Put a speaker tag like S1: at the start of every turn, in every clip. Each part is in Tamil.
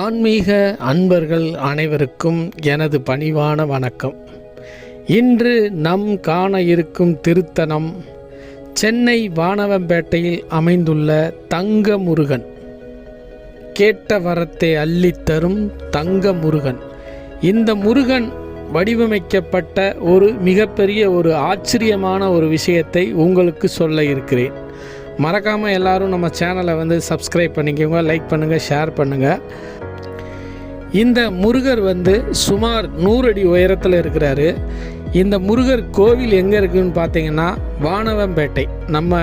S1: ஆன்மீக அன்பர்கள் அனைவருக்கும் எனது பணிவான வணக்கம். இன்று நம் காண இருக்கும் திருத்தலம் சென்னை வானவம்பேட்டையில் அமைந்துள்ள தங்க முருகன் கேட்ட வரத்தை அள்ளித்தரும் தங்க முருகன் இந்த முருகன் வடிவமைக்கப்பட்ட ஒரு மிகப்பெரிய ஒரு ஆச்சரியமான ஒரு விஷயத்தை உங்களுக்கு சொல்ல இருக்கிறேன். மறக்காமல் எல்லோரும் நம்ம சேனலை வந்து சப்ஸ்கிரைப் பண்ணிக்கோங்க லைக் பண்ணுங்கள் ஷேர் பண்ணுங்கள் இந்த முருகர் வந்து சுமார் நூறு அடி உயரத்தில் இருக்கிறாரு. இந்த முருகர் கோவில் எங்கே இருக்குதுன்னு பார்த்தீங்கன்னா வானவம்பேட்டை. நம்ம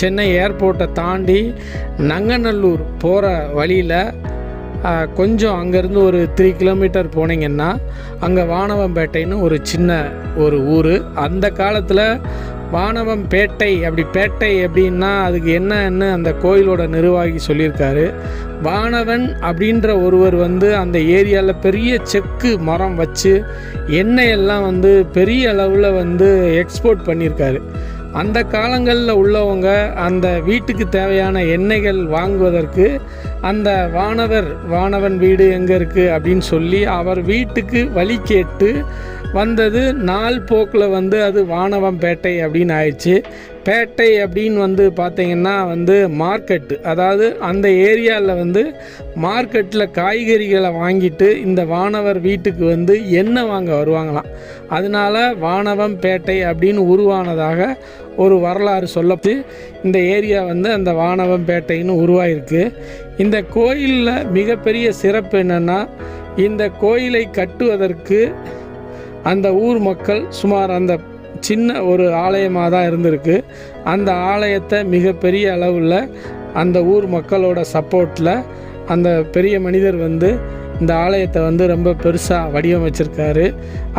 S1: சென்னை ஏர்போர்ட்டை தாண்டி நங்கநல்லூர் போகிற வழியில் கொஞ்சம் அங்கேருந்து ஒரு த்ரீ கிலோமீட்டர் போனீங்கன்னா அங்கே வானவம்பேட்டைன்னு ஒரு சின்ன ஒரு ஊர். அந்த காலத்தில் வானவம் பேட்டை அப்படி பேட்டை அப்படின்னா அதுக்கு என்னன்னு அந்த கோயிலோட நிர்வாகி சொல்லியிருக்காரு. வானவன் அப்படின்ற ஒருவர் வந்து அந்த ஏரியாவில் பெரிய செக்கு மரம் வச்சு எண்ணெய் எல்லாம் வந்து பெரிய அளவில் வந்து எக்ஸ்போர்ட் பண்ணியிருக்காரு. அந்த காலங்களில் உள்ளவங்க அந்த வீட்டுக்கு தேவையான எண்ணெய்கள் வாங்குவதற்கு அந்த வானவர் வானவன் வீடு எங்கே இருக்குது அப்படின்னு சொல்லி அவர் வீட்டுக்கு வழி கேட்டு வந்தது நாள் போக்கில் வந்து அது வானவம் பேட்டை அப்படின்னு ஆயிடுச்சு. பேட்டை அப்படின்னு வந்து பார்த்திங்கன்னா வந்து மார்க்கெட்டு. அதாவது அந்த ஏரியாவில் வந்து மார்க்கெட்டில் காய்கறிகளை வாங்கிட்டு இந்த வானவர் வீட்டுக்கு வந்து எண்ணெய் வாங்க வருவாங்களாம். அதனால வானவம் பேட்டை அப்படின்னு உருவானதாக ஒரு வரலாறு சொல்லப்பட்டு இந்த ஏரியா வந்து அந்த வானவம் பேட்டைன்னு உருவாயிருக்கு. இந்த கோயிலில் மிகப்பெரிய சிறப்பு என்னென்னா இந்த கோயிலை கட்டுவதற்கு அந்த ஊர் மக்கள் சுமார் அந்த சின்ன ஒரு ஆலயமாக தான் இருந்திருக்கு. அந்த ஆலயத்தை மிகப்பெரிய அளவில் அந்த ஊர் மக்களோட சப்போர்ட்டில் அந்த பெரிய மனிதர் வந்து இந்த ஆலயத்தை வந்து ரொம்ப பெருசாக வடிவமைச்சிருக்காரு.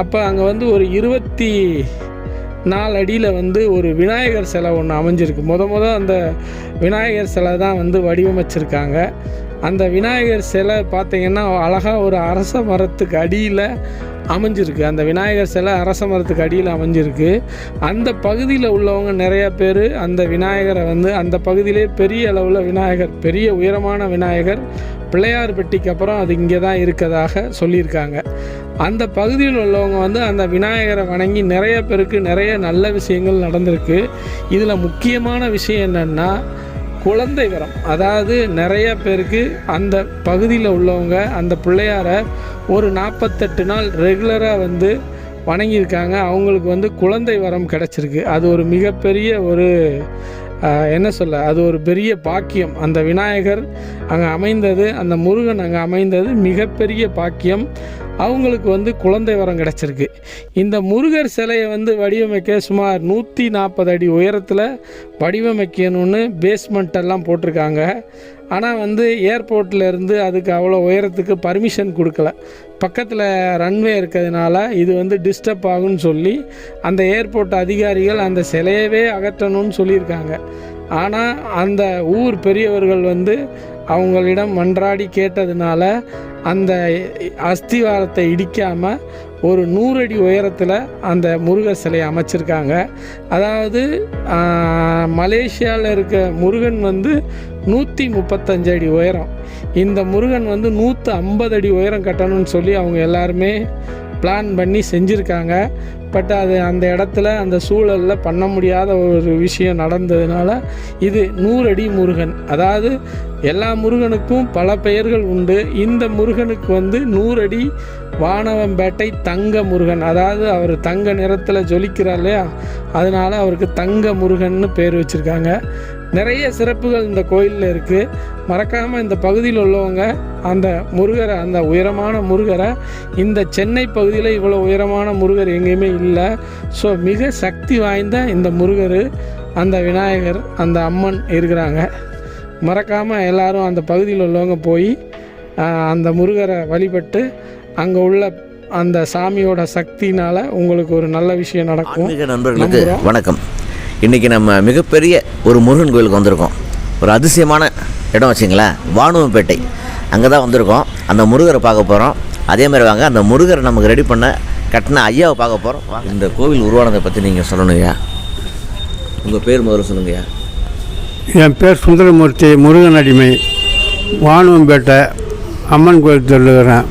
S1: அப்போ அங்கே வந்து ஒரு இருபத்தி நாலு அடியில் வந்து ஒரு விநாயகர் சிலை ஒன்று அமைஞ்சிருக்கு. முத முத அந்த விநாயகர் சிலை தான் வந்து வடிவமைச்சிருக்காங்க. அந்த விநாயகர் சிலை பார்த்திங்கன்னா அழகாக ஒரு அரச மரத்துக்கு அடியில் அமைஞ்சிருக்கு. அந்த விநாயகர் சிலை அரச மரத்துக்கு அடியில் அமைஞ்சிருக்கு. அந்த பகுதியில் உள்ளவங்க நிறைய பேர் அந்த விநாயகரை வந்து அந்த பகுதியிலே பெரிய அளவில் விநாயகர் பெரிய உயரமான விநாயகர் பிள்ளையார் பெட்டிக்கு அப்புறம் அது இங்கே தான் இருக்கதாக சொல்லியிருக்காங்க. அந்த பகுதியில் உள்ளவங்க வந்து அந்த விநாயகரை வணங்கி நிறைய பேருக்கு நிறைய நல்ல விஷயங்கள் நடந்திருக்கு. இதில் முக்கியமான விஷயம் என்னென்னா குழந்தை வரம். அதாவது நிறைய பேருக்கு அந்த பகுதியில் உள்ளவங்க அந்த பிள்ளையாரை ஒரு நாற்பத்தெட்டு நாள் ரெகுலராக வந்து வணங்கியிருக்காங்க. அவங்களுக்கு வந்து குழந்தை வரம் கிடச்சிருக்கு. அது ஒரு மிகப்பெரிய ஒரு என்ன சொல்ல அது ஒரு பெரிய பாக்கியம். அந்த விநாயகர் அங்கே அமைந்தது அந்த முருகன் அங்கே அமைந்தது மிகப்பெரிய பாக்கியம். அவங்களுக்கு வந்து குழந்தை வரம் கிடச்சிருக்கு. இந்த முருகர் சிலையை வந்து வடிவமைக்க சுமார் நூற்றி நாற்பது அடி உயரத்தில் வடிவமைக்கணும்னு பேஸ்மெண்ட் எல்லாம் போட்டிருக்காங்க. ஆனால் வந்து ஏர்போர்ட்லேருந்து அதுக்கு அவ்வளோ உயரத்துக்கு பர்மிஷன் கொடுக்கல. பக்கத்தில் ரன்வே இருக்கிறதுனால இது வந்து டிஸ்டர்ப் ஆகும்னு சொல்லி அந்த ஏர்போர்ட் அதிகாரிகள் அந்த சிலையவே அகற்றணும்னு சொல்லியிருக்காங்க. ஆனால் அந்த ஊர் பெரியவர்கள் வந்து அவங்களிடம் மன்றாடி கேட்டதுனால அந்த அஸ்திவாரத்தை இடிக்காமல் ஒரு நூறு அடி உயரத்தில் அந்த முருகர் சிலையை அமைச்சிருக்காங்க. அதாவது மலேசியாவில் இருக்க முருகன் வந்து நூற்றி முப்பத்தஞ்சு அடி உயரம். இந்த முருகன் வந்து நூற்று ஐம்பது அடி உயரம் கட்டணும்னு சொல்லி அவங்க எல்லாருமே பிளான் பண்ணி செஞ்சுருக்காங்க. பட் அது அந்த இடத்துல அந்த சூழலில் பண்ண முடியாத ஒரு விஷயம் நடந்ததுனால இது நூறடி முருகன். அதாவது எல்லா முருகனுக்கும் பல பெயர்கள் உண்டு. இந்த முருகனுக்கு வந்து நூறடி வானவம்பேட்டை தங்க முருகன். அதாவது அவர் தங்க நிறத்தில் ஜொலிக்கிறார் இல்லையா? அதனால் அவருக்கு தங்க முருகன்னு பேர் வச்சுருக்காங்க. நிறைய சிறப்புகள் இந்த கோயிலில் இருக்குது மறக்காமல் இந்த பகுதியில் உள்ளவங்க அந்த முருகரை அந்த உயரமான முருகரை இந்த சென்னை பகுதியில் இவ்வளோ உயரமான முருகர் எங்கேயுமே இல்லை. ஸோ மிக சக்தி வாய்ந்த இந்த முருகர் அந்த விநாயகர் அந்த அம்மன் இருக்கிறாங்க. மறக்காமல் எல்லாரும் அந்த பகுதியில் உள்ளவங்க போய் அந்த முருகரை வழிபட்டு அங்கே உள்ள அந்த சாமியோட சக்தினால் உங்களுக்கு ஒரு நல்ல விஷயம் நடக்கும்.
S2: நண்பர்களுக்கு. வணக்கம். இன்றைக்கி நம்ம மிகப்பெரிய ஒரு முருகன் கோயிலுக்கு வந்திருக்கோம். ஒரு அதிசயமான இடம் வச்சுங்களேன். வானுவம்பேட்டை. அங்கே தான் வந்திருக்கோம். அந்த முருகரை பார்க்க போகிறோம் அதே மாதிரி வாங்க அந்த முருகரை நமக்கு ரெடி பண்ண கட்டின ஐயாவை பார்க்க போகிறோம் இந்த கோவில் உருவானதை பற்றி நீங்கள் சொல்லணுங்கய்யா? உங்கள் பேர் முதல்ல சொல்லுங்கய்யா.
S3: என் பேர் சுந்தரமூர்த்தி முருகன் அடிமை. வானுவம்பேட்டை அம்மன் கோயில் சொல்லுகிறேன்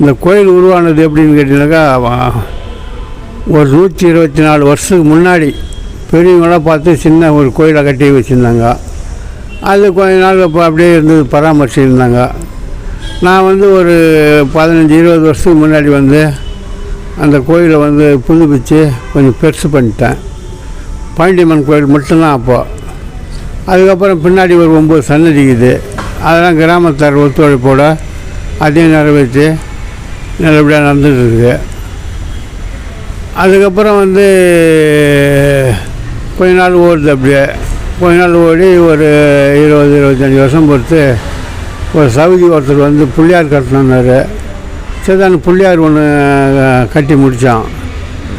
S3: இந்த கோயில் உருவானது எப்படின்னு கேட்டிங்கனாக்கா வ- ஒரு நூற்றி இருபத்தி நாலு வருஷத்துக்கு முன்னாடி பெரியவங்களாம் பார்த்து சின்ன ஒரு கோயிலை கட்டி வச்சுருந்தாங்க. அது கொஞ்ச நாள் இப்போ அப்படியே இருந்து பராமரிச்சிருந்தாங்க. நான் வந்து ஒரு பதினஞ்சு இருபது வருஷத்துக்கு முன்னாடி வந்து அந்த கோயிலை வந்து புதுப்பிச்சு கொஞ்சம் பெருசு பண்ணிட்டேன். பாண்டியம்மன் கோயில் மட்டும்தான் அப்போது அதுக்கப்புறம் பின்னாடி ஒரு ஒம்பது சன்னதி இருக்குது அதெல்லாம் கிராமத்தார் ஒத்துழைப்போடு அதையும் நிறைவேற்றி நல்லபடியாக நடந்துட்டு அதுக்கப்புறம் வந்து கொஞ்ச நாள் ஓடுது அப்படியே. கொஞ்ச நாள் ஓடி ஒரு இருபது இருபத்தஞ்சி வருஷம் பொறுத்து ஒரு சவுதி ஒருத்தர் வந்து புள்ளியார் கட்டணுன்னாரு சரி அந்த புள்ளியார் ஒன்று கட்டி முடித்தான்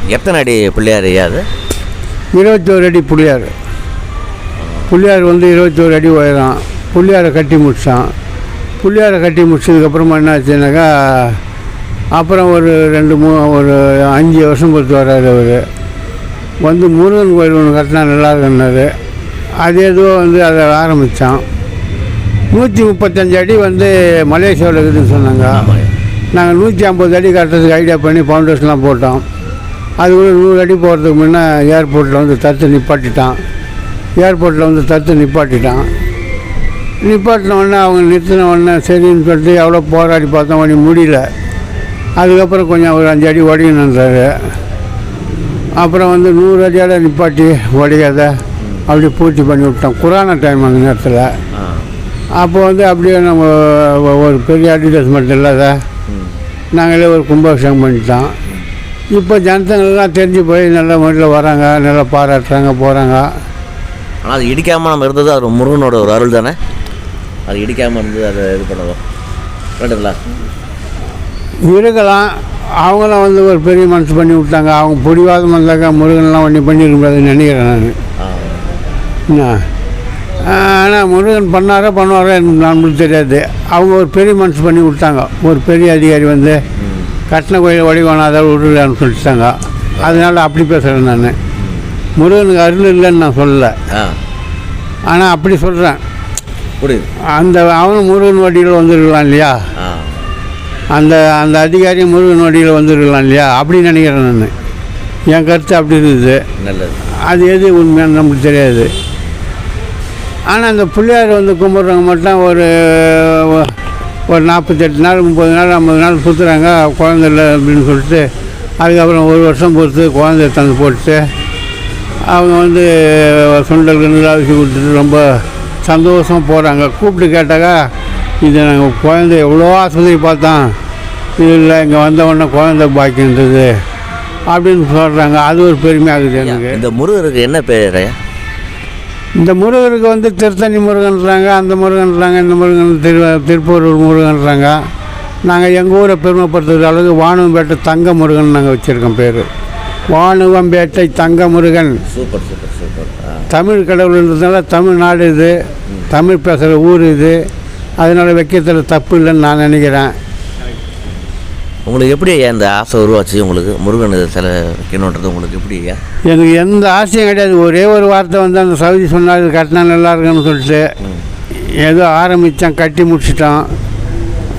S2: எத்தனை அடி பிள்ளையார் அது?
S3: இருபத்தோரு அடி புள்ளியார். புள்ளியார் வந்து இருபத்தோரு அடி உயரம். புள்ளியாரை கட்டி முடித்தான் புள்ளியாரை கட்டி முடிச்சதுக்கப்புறமா என்ன ஆச்சுனாக்கா அப்புறம் ஒரு ரெண்டு மூ ஒரு அஞ்சு வருஷம் பொறுத்து வர்றாரு அவர். வந்து முருகன் கோயில் ஒன்று கட்டினா நல்லா இருக்குன்னாரு அது ஏதோ வந்து அதை ஆரம்பித்தான் நூற்றி முப்பத்தஞ்சு அடி வந்து மலேசியாவில் இருக்குதுன்னு சொன்னாங்க. நாங்கள் நூற்றி ஐம்பது அடி கட்டுறதுக்கு ஐடியா பண்ணி ஃபவுண்டேஷன்லாம் போட்டோம். அது கூட நூறு அடி போகிறதுக்கு முன்னே ஏர்போர்ட்டில் வந்து தத்து நிப்பாட்டிட்டான். ஏர்போர்ட்டில் வந்து தத்து நிப்பாட்டிட்டான். நிப்பாட்டின உடனே அவங்க நிறுத்தின உடனே சரின்னு சொல்லிட்டு எவ்வளோ போராடி பார்த்தோம் உடனே முடியல. அதுக்கப்புறம் கொஞ்சம் ஒரு அஞ்சு அடி இருந்தார் அப்புறம் வந்து நூறு அடியால் நிப்பாட்டி உடையாத அப்படி பூர்த்தி பண்ணி விட்டோம். குரான டைம் அந்த நேரத்தில். அப்போ வந்து அப்படியே நம்ம ஒரு பெரிய அட்வர்டைஸ்மெண்ட் இல்லாத நாங்களே ஒரு கும்பாபிஷேகம் பண்ணிட்டோம். இப்போ ஜனத்தங்கள்லாம் தெரிஞ்சு போய் நல்ல முறையில் வராங்க நல்லா பாராட்டுறாங்க போகிறாங்க
S2: ஆனால் அது இடிக்காமல் நம்ம இருந்தது அது முருகனோட ஒரு அருள் தானே? அது இடிக்காமல் இருந்து அதை இது பண்ணதும். கரெக்டுங்களா
S3: இருக்கலாம். அவங்களும் வந்து ஒரு பெரிய மனசு பண்ணி விட்டாங்க. அவங்க பிடிவாதம் வந்தாக்கா முருகன்லாம் ஒன்றி பண்ணிருக்க முடியாதுன்னு நினைக்கிறேன் நான். என்ன? ஆனால் முருகன் பண்ணாரோ பண்ணுவாரோ எனக்கு நம்மளுக்கு தெரியாது. அவங்க ஒரு பெரிய மனசு பண்ணி விட்டாங்க. ஒரு பெரிய அதிகாரி வந்து கட்டின கோயில் வடிவான அதை விடுறான்னு சொல்லிட்டாங்க. அதனால அப்படி பேசுகிறேன் நான். முருகனுக்கு அருள் இல்லைன்னு நான் சொல்லலை. ஆனால் அப்படி சொல்கிறேன்
S2: புரியுது.
S3: அந்த அவனும் முருகன் வண்டியில் வந்துருக்கலாம் இல்லையா? அந்த அந்த அதிகாரி முருகன் வண்டியில் வந்துருக்கலாம் இல்லையா? அப்படி நினைக்கிறேன் நான். என் கருத்து அப்படி இருந்தது.
S2: நல்லது.
S3: அது எது உண்மையான நமக்கு தெரியாது. ஆனால் அந்த பிள்ளையார் வந்து கும்பிட்றவங்க மட்டும் ஒரு ஒரு நாற்பத்தெட்டு நாள் முப்பது நாள் ஐம்பது நாள் சுற்றுறாங்க குழந்தை இல்லை அப்படின்னு சொல்லிட்டு அதுக்கப்புறம் ஒரு வருஷம் பொறுத்து குழந்தைய தந்து போட்டு அவங்க வந்து சுண்டல் கிண்டல் அரிசி கொடுத்துட்டு ரொம்ப சந்தோஷமாக போகிறாங்க கூப்பிட்டு கேட்டாக்கா இது நாங்கள் குழந்தை எவ்வளோ ஆஸ்பத்திரி பார்த்தோம் இல்லை இங்கே வந்த உடனே குழந்தை பாக்கி இருந்தது அப்படின்னு சொல்கிறாங்க அது ஒரு பெருமையாகுது எனக்கு.
S2: இந்த முருகருக்கு என்ன பேர்
S3: இந்த முருகருக்கு வந்து திருத்தணி முருகன்றாங்க அந்த முருகன்றாங்க இந்த முருகன் திரு திருப்பூரூர் முருகன்றாங்க. நாங்கள் எங்கள் ஊரை பெருமைப்படுத்துகிற அளவுக்கு வானுவம்பேட்டை தங்க முருகன் நாங்கள் வச்சுருக்கோம் பேர். வானுவம்பேட்டை தங்க Murugan.
S2: Super super super.
S3: Tamil கடவுள்ன்றதுனால Tamil Nadu இது தமிழ் பேசுகிற ஊர் இது. அதனால் வைக்கிறதுல தப்பு இல்லைன்னு நான் நினைக்கிறேன்.
S2: உங்களுக்கு எப்படி ஐயா இந்த ஆசை உருவாச்சு? உங்களுக்கு முருகன் சில வைக்கணுன்றது உங்களுக்கு எப்படி ஐயா?
S3: எனக்கு எந்த ஆசையும் கிடையாது. ஒரே ஒரு வார்த்தை வந்து அந்த சவுதி சொன்னார் கட்டினா நல்லா இருக்குன்னு சொல்லிட்டு ஏதோ ஆரம்பித்தான் கட்டி முடிச்சிட்டான்.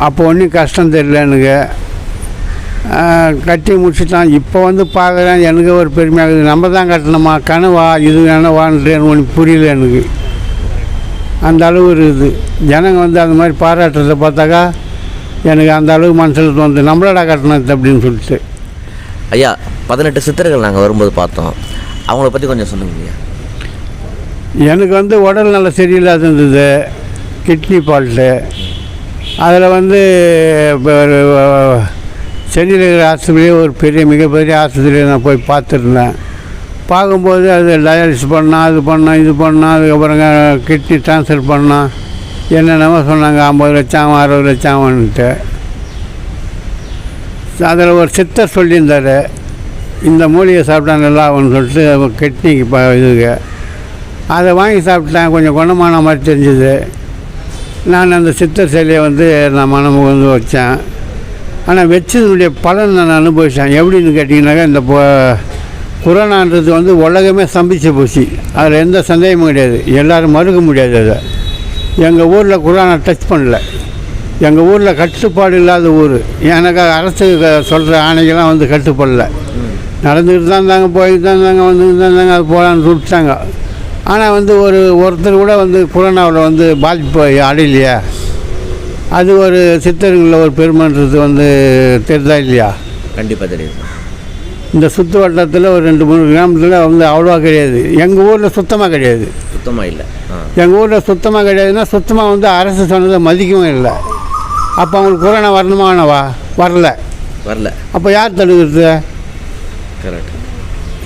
S3: அப்போ ஒன்றும் கஷ்டம் தெரியல எனக்கு. கட்டி முடிச்சிட்டான். இப்போ வந்து பார்க்குறேன். எனக்கு ஒரு பெருமையாகுது நம்ம தான் கட்டணுமா? கனவா? இது வேணவான்ட்டு எனக்கு புரியல எனக்கு. அந்த அளவு இருக்குது. ஜனங்க வந்து அந்த மாதிரி பாராட்டுறதை பார்த்தாக்கா எனக்கு அந்த அளவுக்கு மனசில் தோணுது. நம்மளடா கட்டணது அப்படின்னு சொல்லிட்டு.
S2: ஐயா பதினெட்டு சித்தர்கள் நாங்கள் வரும்போது பார்த்தோம். அவங்கள பற்றி கொஞ்சம் சொல்லுங்க ஐயா.
S3: எனக்கு வந்து உடல் நல்ல சரியில்லாத இருந்தது. கிட்னி ஃபால்ட்டு அதில் வந்து சென்னையில் இருக்கிற ஆஸ்பத்திரியே ஒரு பெரிய மிகப்பெரிய ஆஸ்பத்திரியை நான் போய் பார்த்துருந்தேன். பார்க்கும்போது அது டயாலிசிஸ் பண்ணால் அது பண்ணால் இது பண்ணால் அதுக்கப்புறம் கிட்னி ட்ரான்ஸ்ஃபர் பண்ணால் என்னென்னமோ சொன்னாங்க ஐம்பது லட்சம் அறுபது லட்சம் அதில் ஒரு சித்தர் சொல்லியிருந்தார் இந்த மூலிகை சாப்பிட்டா நல்லா ஆகும்னு சொல்லிட்டு கிட்னிக்கு இப்போ இதுக்கு. அதை வாங்கி சாப்பிட்டேன் கொஞ்சம் குணமான மாதிரி தெரிஞ்சுது. நான் அந்த சித்தர் சிலையை வந்து நான் மனம் வந்து வச்சேன். ஆனால் வச்சதுடைய பலன் நான் அனுபவித்தேன் எப்படின்னு கேட்டிங்கனாக்கா இந்த கொரோனான்றது வந்து உலகமே சம்பிச்சு போச்சு. அதில் எந்த சந்தேகமும் கிடையாது. எல்லோரும் மறுக்க முடியாது அதை. எங்கள் ஊரில் கொரோனா டச் பண்ணல. எங்கள் ஊரில் கட்டுப்பாடு இல்லாத ஊர். எனக்கு அரசு சொல்கிற ஆணைகள்லாம் வந்து கட்டுப்படல. நடந்துக்கிட்டு தான் இருந்தாங்க போய்கிட்டு தான் இருந்தாங்க வந்துக்கிட்டு தான் இருந்தாங்க அது போகலான்னு விட்டாங்க ஆனால் வந்து ஒரு ஒருத்தர் கூட வந்து கொரோனாவில் வந்து பாதிப்பு அடையலையா? அது ஒரு சித்தர்களில் ஒரு பெருமைன்றது வந்து தெரிதா இல்லையா?
S2: கண்டிப்பாக தெரியுது.
S3: இந்த சுற்று வட்டத்தில் ஒரு ரெண்டு மூணு கிராமத்தில் வந்து அவ்வளோவா கிடையாது. எங்கள் ஊரில் சுத்தமாக கிடையாது.
S2: சுத்தமாக இல்லை.
S3: எங்கள் ஊரில் சுத்தமாக கிடையாதுன்னா சுத்தமாக வந்து அரசு சொன்னதை மதிக்கவும் இல்லை. அப்போ அவங்களுக்கு கொரோனா வரணுமானவா வரல.
S2: வரல.
S3: அப்போ யார் தடுக்கிறது?
S2: கரெக்ட்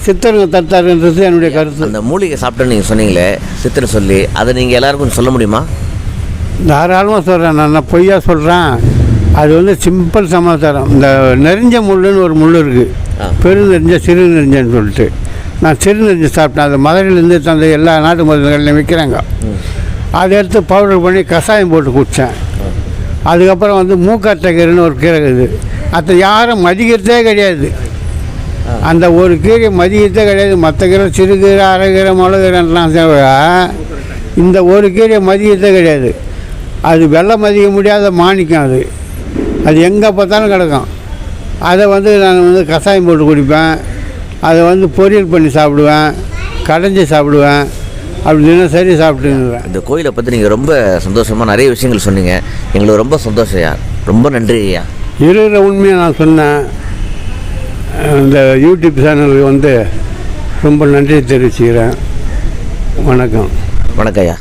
S3: சித்தருங்க தடுத்தாருன்றது என்னுடைய கருத்து.
S2: அந்த மூலிகை சாப்பிட்டேன்னு நீங்கள் சொன்னீங்களே சித்திரை சொல்லி அதை நீங்கள் எல்லாருக்கும் சொல்ல முடியுமா?
S3: தாராளமாக சொல்கிறேன் நான் நான் பொய்யா சொல்கிறேன் அது வந்து சிம்பிள் சமாச்சாரம். இந்த நெறிஞ்ச முள்ளுன்னு ஒரு முள் இருக்குது. பெரு நெறிஞ்ச சிறு நெறிஞ்சன்னு சொல்லிட்டு. நான் சிறுநெஞ்சு சாப்பிட்டேன். அது மதுரையிலேருந்து தந்த எல்லா நாட்டு மருந்துகள்லையும் விற்கிறாங்க. அதை எடுத்து பவுடர் பண்ணி கஷாயம் போட்டு குடித்தேன் அதுக்கப்புறம் வந்து மூக்காட்டகீரைன்னு ஒரு கீரை இருக்குது. அதை யாரும் மதிக்கிறதே கிடையாது. அந்த ஒரு கீரை மதிக்கிறதே கிடையாது. மற்ற கீரை சிறுகீரை அரைகீரை மிளகீரைலாம் இந்த ஒரு கீரை மதிக்கிறதே கிடையாது. அது வெள்ளை மதிக்க முடியாத மாணிக்கம் அது. அது எங்கே பார்த்தாலும் கிடக்கும். அதை வந்து நான் வந்து கஷாயம் போட்டு குடிப்பேன். அதை வந்து பொரியல் பண்ணி சாப்பிடுவேன் கடைஞ்சி சாப்பிடுவேன் அப்படி தினசரி சாப்பிட்டுருவேன்
S2: இந்த கோயிலை பற்றி நீங்கள் ரொம்ப சந்தோஷமாக நிறைய விஷயங்கள் சொன்னீங்க. எங்களுக்கு ரொம்ப சந்தோஷம் ஐயா. ரொம்ப நன்றி ஐயா.
S3: இருக்கிற உண்மையை நான் சொன்னேன். இந்த யூடியூப் சேனலுக்கு வந்து ரொம்ப நன்றி தெரிவிச்சுக்கிறேன். வணக்கம்.
S2: வணக்கம் ஐயா.